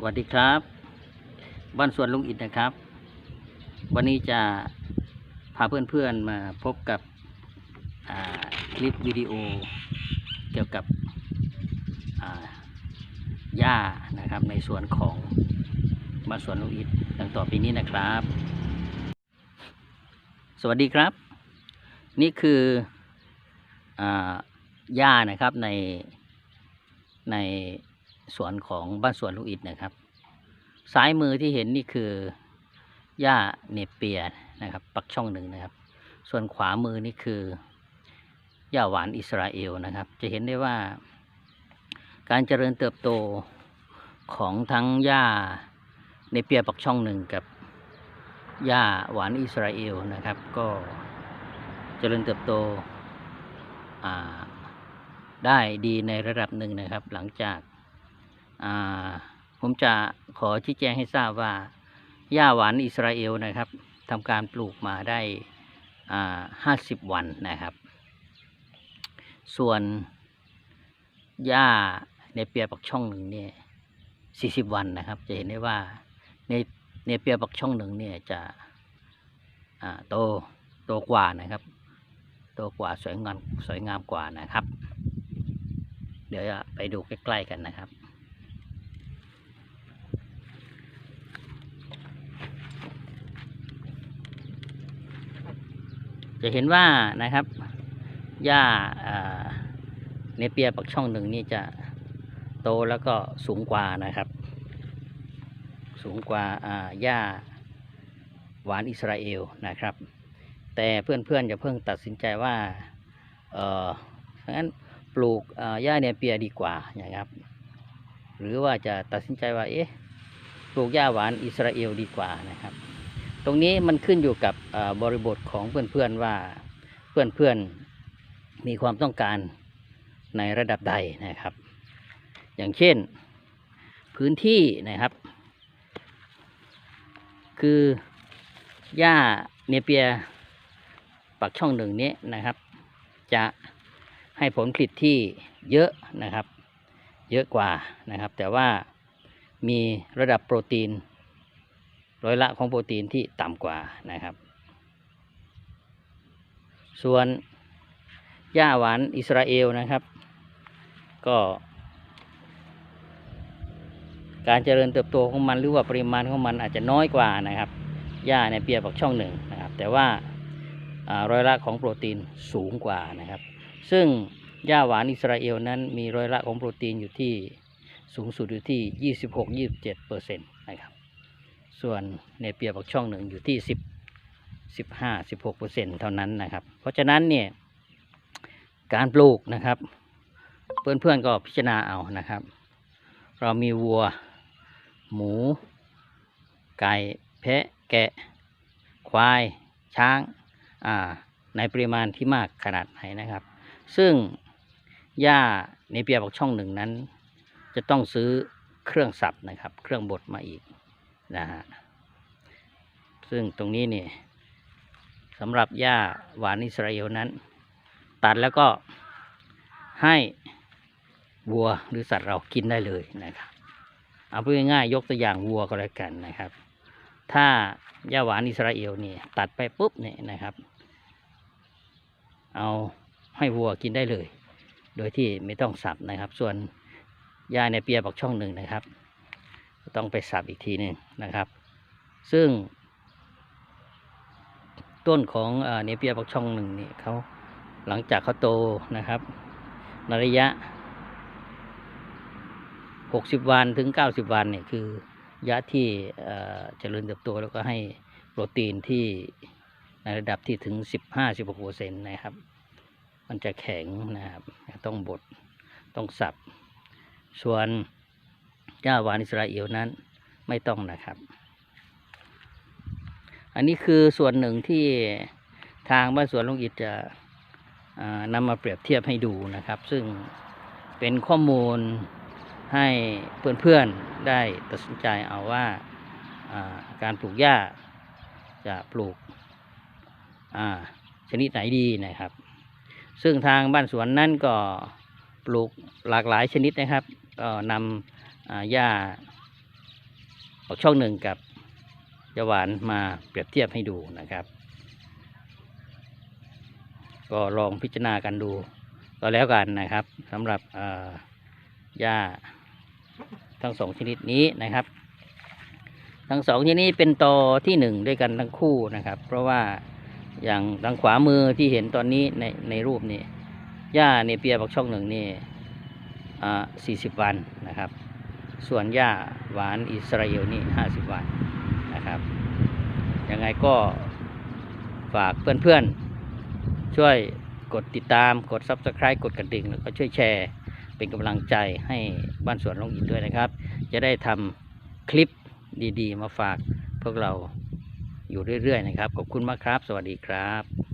สวัสดีครับ บ้านสวนลุงอิดนะครับ วันนี้จะพาเพื่อนๆมาพบกับคลิปวิดีโอ เกี่ยวกับหญ้านะครับ ในสวนของบ้านสวนลุงอิดดังต่อไปนี้นะครับ สวัสดีครับ นี่คือหญ้านะครับในใน สวนของบ้านสวนลุงอิดนะครับ ซ้ายมือที่เห็นนี่คือหญ้าเนเปียนะครับ ปักช่องหนึ่งนะครับ ส่วนขวามือนี่คือหญ้าหวานอิสราเอลนะครับ จะเห็นได้ว่า การเจริญเติบโตของทั้งหญ้าเนเปียปักช่องหนึ่งกับหญ้าหวานอิสราเอลนะครับ ก็เจริญเติบโตได้ดีในระดับหนึ่งนะครับ หลังจาก ผมจะขอชี้แจงให้ทราบว่าหญ้าหวานอิสราเอลนะครับทำการปลูกมาได้ห้าสิบวันนะครับ ส่วนหญ้าในเปียปักช่องหนึ่งเนี่ยสี่สิบวันนะครับ จะเห็นได้ว่าในในเปียปักช่องหนึ่งเนี่ยจะโตโตกว่านะครับ โตกว่าสวยงามสวยงามกว่านะครับ เดี๋ยวไปดูใกล้ๆกันนะครับ จะเห็นว่านะครับหญ้าเนเปียปักช่องหนึ่งนี่จะโตแล้วก็สูงกว่านะครับ สูงกว่าหญ้าหวานอิสราเอลนะครับ แต่เพื่อนๆอย่าเพิ่งตัดสินใจว่าเอองั้นปลูกหญ้าเนเปียดีกว่านะครับ หรือว่าจะตัดสินใจว่าเอ๊ะปลูกหญ้าหวานอิสราเอลดีกว่านะครับ ตรงนี้มันขึ้นอยู่กับบริบทของเพื่อนๆว่าเพื่อนๆมีความต้องการในระดับใดนะครับ อย่างเช่นพื้นที่นะครับ คือหญ้าเนเปียปักช่องหนึ่งนี้นะครับ จะให้ผลผลิตที่เยอะนะครับ เยอะกว่านะครับ แต่ว่ามีระดับโปรตีน ร้อยละของโปรตีนที่ต่ำกว่านะครับ ส่วนหญ้าหวานอิสราเอลนะครับ ก็ การเจริญเติบโตของมันหรือว่าปริมาณของมันอาจจะน้อยกว่านะครับหญ้าในเปียปักช่องหนึ่งนะครับ แต่ว่าร้อยละของโปรตีนสูงกว่านะครับ ซึ่งหญ้าหวานอิสราเอลนั้นมีร้อยละของโปรตีนอยู่ที่สูงสุดอยู่ที่ 26-27เปอร์เซ็นต์นะครับ ส่วนในเปียปักช่องหนึ่งอยู่ที่สิบสิบห้าสิบหกเปอร์เซ็นเท่านั้นนะครับ เพราะฉะนั้นเนี่ยการปลูกนะครับ เพื่อนๆก็พิจารณาเอานะครับ เรามีวัว หมู ไก่แพะแกะ ควาย ช้างอ่าในปริมาณที่มากขนาดไหนนะครับ ซึ่งหญ้าในเปียปักช่องหนึ่งนั้น จะต้องซื้อเครื่องสับนะครับ เครื่องบดมาอีก นะฮะซึ่งตรงนี้เนี่ยสำหรับหญ้าหวานอิสราเอลนั้น ตัดแล้วก็ให้วัวหรือสัตว์เรากินได้เลยนะครับเอาพูดง่ายๆยกตัวอย่างวัวก็แล้วกันนะครับ ถ้าหญ้าหวานอิสราเอลเนี่ยตัดไปปุ๊บเนี่ยนะครับ เอาให้วัวกินได้เลย โดยที่ไม่ต้องสับนะครับ ส่วนหญ้าในเปียปักช่องหนึ่งนะครับ ต้องไปสับอีกทีหนึ่งนะครับ ซึ่ง ต้นของเนเปียปักช่องหนึ่งนี่เขาหลังจากเขาโตนะครับในระยะ 60 วันถึง 90 วันเนี่ยคือยะที่เอ่อเจริญเติบโตแล้วก็ให้โปรตีนที่ในระดับที่ถึง 15-16เปอร์เซ็นต์นะครับ มันจะแข็งนะครับ ต้องบด ต้องสับ ส่วน หญ้าหวานอิสราเอลนั้นไม่ต้องนะครับ อันนี้คือส่วนหนึ่งที่ทางบ้านสวนลุงอิดจะนำมาเปรียบเทียบให้ดูนะครับ ซึ่งเป็นข้อมูลให้เพื่อนๆได้ตัดสินใจเอาว่าการปลูกหญ้าจะปลูกชนิดไหนดีนะครับ ซึ่งทางบ้านสวนนั่นก็ปลูกหลากหลายชนิดนะครับก็นำ หญ้าออกช่องหนึ่งกับยาหวานมาเปรียบเทียบให้ดูนะครับ ก็ลองพิจารณากันดูก็แล้วกันนะครับสำหรับเอ่อหญ้าทั้งสองชนิดนี้นะครับ ทั้งสองชนิดนี้เป็นตอที่หนึ่งด้วยกันทั้งคู่นะครับ เพราะว่าอย่างทางขวามือที่เห็นตอนนี้ในในรูปนี่หญ้าเนเปียบอกช่องหนึ่งนี่อ่าสี่สิบวันนะครับ ส่วนหญ้าหวานอิสราเอลนี่ห้าสิบวันนะครับ ยังไงก็ฝากเพื่อนๆ ช่วยกดติดตามกด Subscribe กดกระดิ่ง แล้วก็ช่วยแชร์ เป็นกำลังใจให้บ้านสวนลงอินด้วยนะครับ จะได้ทำคลิปดีๆ มาฝากพวกเราอยู่เรื่อยๆ นะครับ ขอบคุณมากครับ สวัสดีครับ